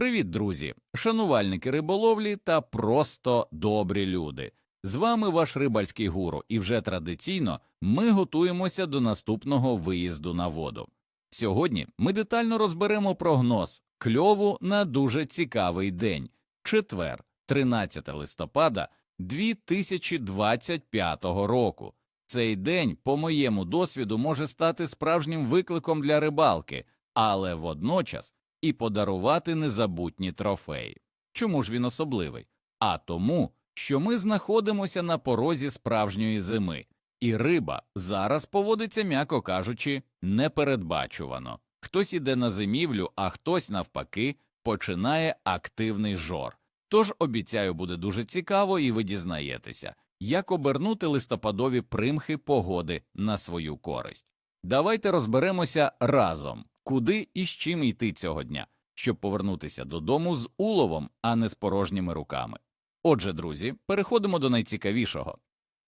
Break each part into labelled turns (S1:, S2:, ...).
S1: Привіт, друзі, шанувальники риболовлі та просто добрі люди. З вами ваш рибальський гуру, і вже традиційно ми готуємося до наступного виїзду на воду. Сьогодні ми детально розберемо прогноз кльову на дуже цікавий день четвер, 13 листопада 2025 року. Цей день, по моєму досвіду, може стати справжнім викликом для рибалки, але водночас і подарувати незабутні трофеї. Чому ж він особливий? А тому, що ми знаходимося на порозі справжньої зими, і риба зараз поводиться, м'яко кажучи, непередбачувано. Хтось іде на зимівлю, а хтось, навпаки, починає активний жор. Тож обіцяю, буде дуже цікаво, і ви дізнаєтеся, як обернути листопадові примхи погоди на свою користь. Давайте розберемося разом, куди і з чим йти цього дня, щоб повернутися додому з уловом, а не з порожніми руками. Отже, друзі, переходимо до найцікавішого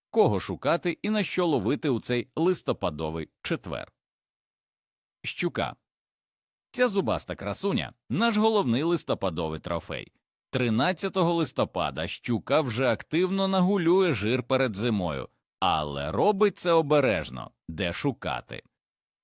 S1: кого шукати і на що ловити у цей листопадовий четвер. Щука. Ця зубаста красуня наш головний листопадовий трофей. 13 листопада щука вже активно нагулює жир перед зимою, але робить це обережно, де шукати.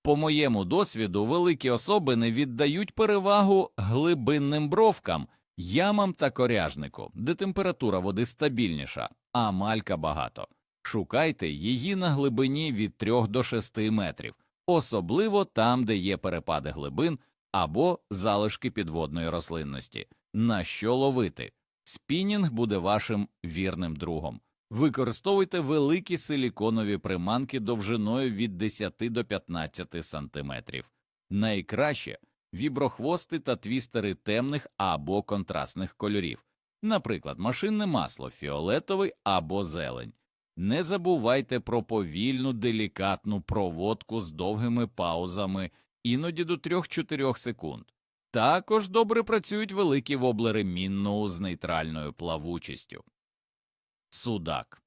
S1: По моєму досвіду, великі особи не віддають перевагу глибинним бровкам, ямам та коряжнику, де температура води стабільніша, а малька багато. Шукайте її на глибині від 3 до 6 метрів, особливо там, де є перепади глибин або залишки підводної рослинності. На що ловити? Спінінг буде вашим вірним другом. Використовуйте великі силіконові приманки довжиною від 10 до 15 сантиметрів. Найкраще віброхвости та твістери темних або контрастних кольорів, наприклад, машинне масло фіолетовий або зелень. Не забувайте про повільну делікатну проводку з довгими паузами, іноді до 3-4 секунд. Також добре працюють великі воблери мінноу з нейтральною плавучістю. Судак.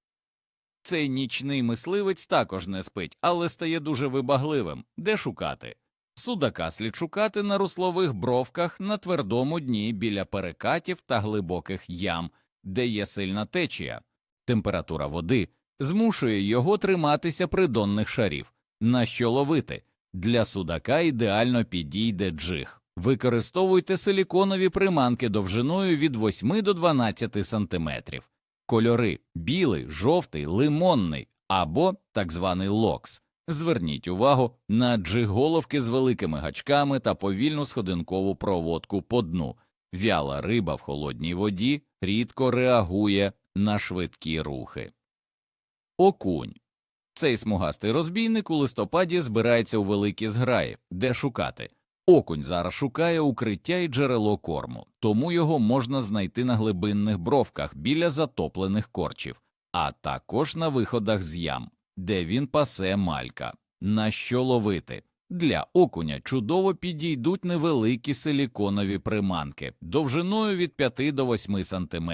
S1: Цей нічний мисливець також не спить, але стає дуже вибагливим. Де шукати? Судака слід шукати на руслових бровках на твердому дні біля перекатів та глибоких ям, де є сильна течія. Температура води змушує його триматися придонних шарів. На що ловити? Для судака ідеально підійде джиг. Використовуйте силіконові приманки довжиною від 8 до 12 см. Кольори білий, жовтий, лимонний або так званий локс. Зверніть увагу на джиг-головки з великими гачками та повільну сходинкову проводку по дну. Вяла риба в холодній воді рідко реагує на швидкі рухи. Окунь. Цей смугастий розбійник у листопаді збирається у великі зграї, де шукати. Окунь зараз шукає укриття і джерело корму, тому його можна знайти на глибинних бровках біля затоплених корчів, а також на виходах з ям, де він пасе малька. На що ловити? Для окуня чудово підійдуть невеликі силіконові приманки довжиною від 5 до 8 см,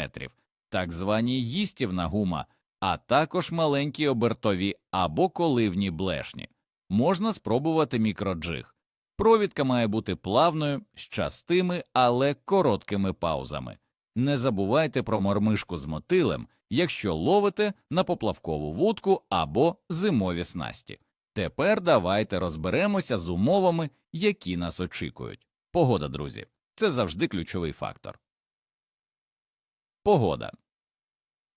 S1: так звані їстівна гума, а також маленькі обертові або коливні блешні. Можна спробувати мікроджиг. Провідка має бути плавною, з частими, але короткими паузами. Не забувайте про мормишку з мотилем, якщо ловите на поплавкову вудку або зимові снасті. Тепер давайте розберемося з умовами, які нас очікують. Погода, друзі, це завжди ключовий фактор. Погода.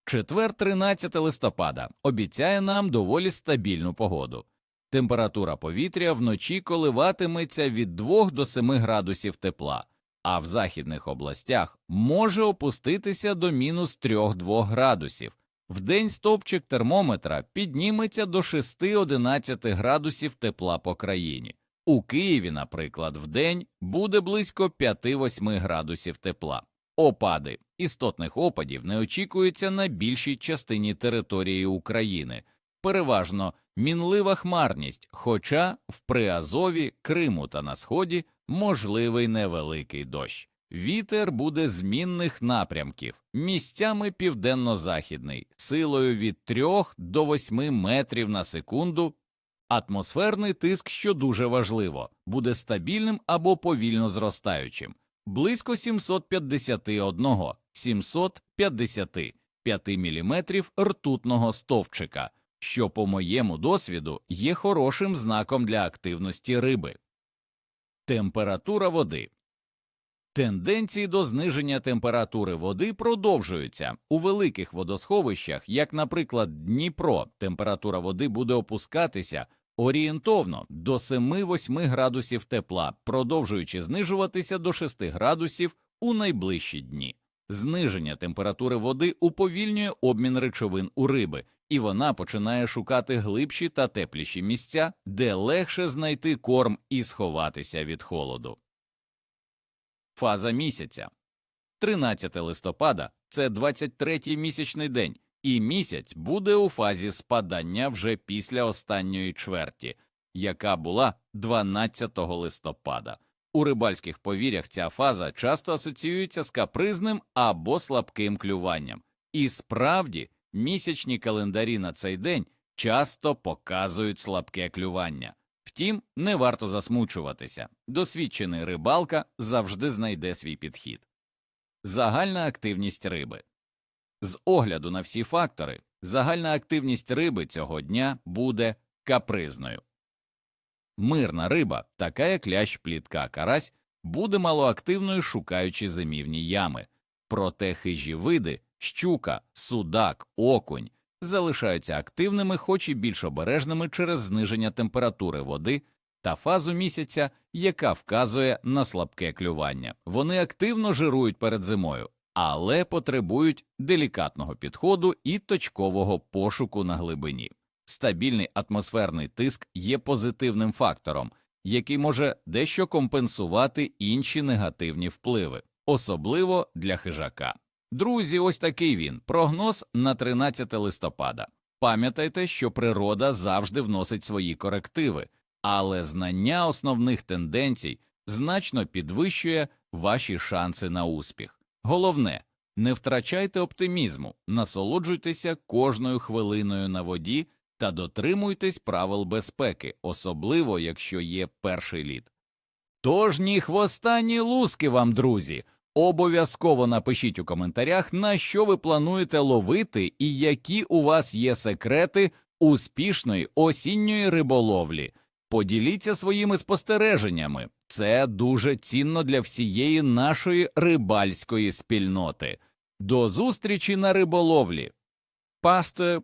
S1: Четвер, 13 листопада обіцяє нам доволі стабільну погоду. Температура повітря вночі коливатиметься від 2 до 7 градусів тепла, а в західних областях може опуститися до мінус 3-2 градусів. Вдень стовпчик термометра підніметься до 6-11 градусів тепла по країні. У Києві, наприклад, вдень буде близько 5-8 градусів тепла. Опади істотних опадів не очікується на більшій частині території України, переважно мінлива хмарність, хоча в Приазові, Криму та на сході можливий невеликий дощ. Вітер буде змінних напрямків, місцями південно-західний, силою від 3 до 8 метрів на секунду. Атмосферний тиск, що дуже важливо, буде стабільним або повільно зростаючим. близько 751 755 мм ртутного стовпчика, що, по моєму досвіду, є хорошим знаком для активності риби. Температура води Тенденції до зниження температури води продовжуються. У великих водосховищах, як, наприклад, Дніпро, температура води буде опускатися орієнтовно до 7-8 градусів тепла, продовжуючи знижуватися до 6 градусів у найближчі дні. Зниження температури води уповільнює обмін речовин у риби, і вона починає шукати глибші та тепліші місця, де легше знайти корм і сховатися від холоду. Фаза місяця 13 листопада це 23-й місячний день, і місяць буде у фазі спадання вже після останньої чверті, яка була 12 листопада. У рибальських повір'ях ця фаза часто асоціюється з капризним або слабким клюванням, і справді місячні календарі на цей день часто показують слабке клювання. Втім, не варто засмучуватися. Досвідчений рибалка завжди знайде свій підхід. Загальна активність риби. З огляду на всі фактори, загальна активність риби цього дня буде капризною. Мирна риба, така як лящ, плітка, карась, буде малоактивною, шукаючи зимівні ями, проте хижі види щука, судак, окунь залишаються активними, хоч і більш обережними через зниження температури води та фазу місяця, яка вказує на слабке клювання. Вони активно жирують перед зимою, але потребують делікатного підходу і точкового пошуку на глибині. Стабільний атмосферний тиск є позитивним фактором, який може дещо компенсувати інші негативні впливи, особливо для хижака. Друзі, ось такий він прогноз на 13 листопада. Пам'ятайте, що природа завжди вносить свої корективи, але знання основних тенденцій значно підвищує ваші шанси на успіх. Головне, не втрачайте оптимізму, насолоджуйтеся кожною хвилиною на воді та дотримуйтесь правил безпеки, особливо якщо є перший лід. Тож ні хвоста, ні луски вам, друзі. Обов'язково напишіть у коментарях, на що ви плануєте ловити і які у вас є секрети успішної осінньої риболовлі. Поділіться своїми спостереженнями. Це дуже цінно для всієї нашої рибальської спільноти. До зустрічі на риболовлі. Пасте